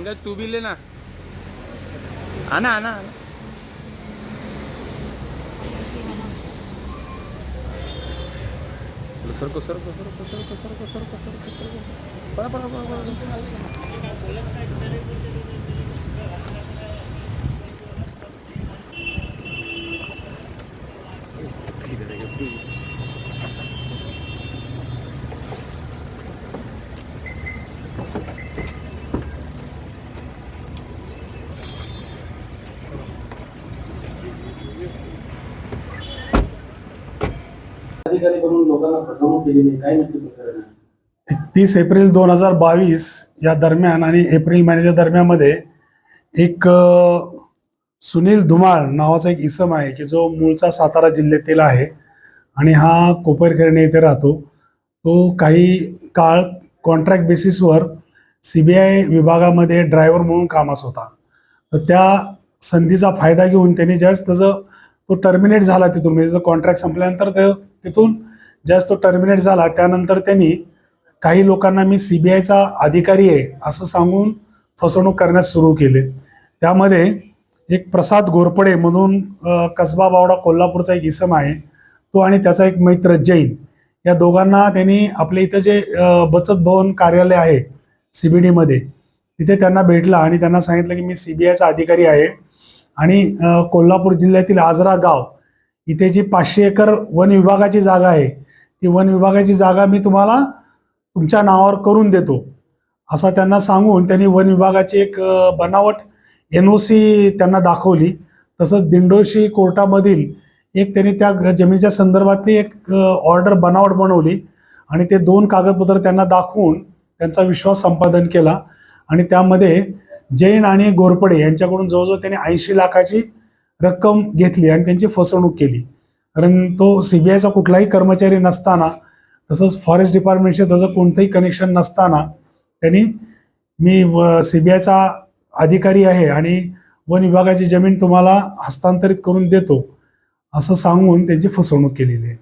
पंकज तू बिले ना. आना आना आना चलो सरको सरको सरको सरको सरको सरको सरको सरको पळा पळा पळा पळा. अधिकारी लोकांना फसवणूक केलेली काय नक्की प्रकरण आहे? तीस एप्रिल दोन हजार बावीस या दरम्यान आणि एप्रिल महिन्याच्या दरम्यानमध्ये एक सुनील धुमाळ नावाचा एक इसम आहे की जो मूळचा सातारा जिल्ह्यातील आहे आणि हा कोपरखेरणे येथे राहतो. तो काही काळ कॉन्ट्रॅक्ट बेसिसवर सी बी आय विभागामध्ये ड्रायव्हर म्हणून कामास होता. तर त्या संधीचा फायदा घेऊन त्यांनी ज्यावेळेस त्याचं तो टर्मिनेट झाला तिथून म्हणजे त्याचं कॉन्ट्रॅक्ट संपल्यानंतर ते तिथून जास्त तो टर्मिनेट झाला त्यानंतर त्यांनी काही लोकांना मी सी बी आयचा अधिकारी आहे असं सांगून फसवणूक करण्यास सुरू केले. त्यामध्ये एक प्रसाद घोरपडे म्हणून कसबा बावडा कोल्हापूरचा एक इसम आहे. तो आणि त्याचा एक मित्र जैन. या दोघांना त्यांनी आपल्या इथं जे बचत भवन कार्यालय आहे सी बी डीमध्ये तिथे त्यांना भेटला आणि त्यांना सांगितलं की मी सी बी आयचा अधिकारी आहे. आणि कोल्हापूर जिल्ह्यातील आजरा गाव इथे जी पाचशे एकर वन विभागाची जागा आहे ती वन विभागाची जागा मी तुम्हाला तुमच्या नावावर करून देतो. असा त्यांना सांगून त्यांनी वन विभागाची एक बनावट एन ओ सी त्यांना दाखवली. तसंच दिंडोशी कोर्टामधील एक त्यांनी त्या जमिनीच्या संदर्भातली एक ऑर्डर बनावट बनवली आणि ते दोन कागदपत्र त्यांना दाखवून त्यांचा विश्वास संपादन केला. आणि त्यामध्ये जैन आणि गोरपडे यांच्याकडून जवळजवळ त्यांनी ऐंशी लाखाची रक्कम घेतली आणि त्यांची फसवणूक केली. कारण तो सी बी आयचा कुठलाही कर्मचारी नसताना तसंच फॉरेस्ट डिपार्टमेंटचे त्याचं कोणतंही कनेक्शन नसताना त्यांनी मी सी बी आयचा अधिकारी आहे आणि वन विभागाची जमीन तुम्हाला हस्तांतरित करून देतो असं सांगून त्यांची फसवणूक केलेली आहे.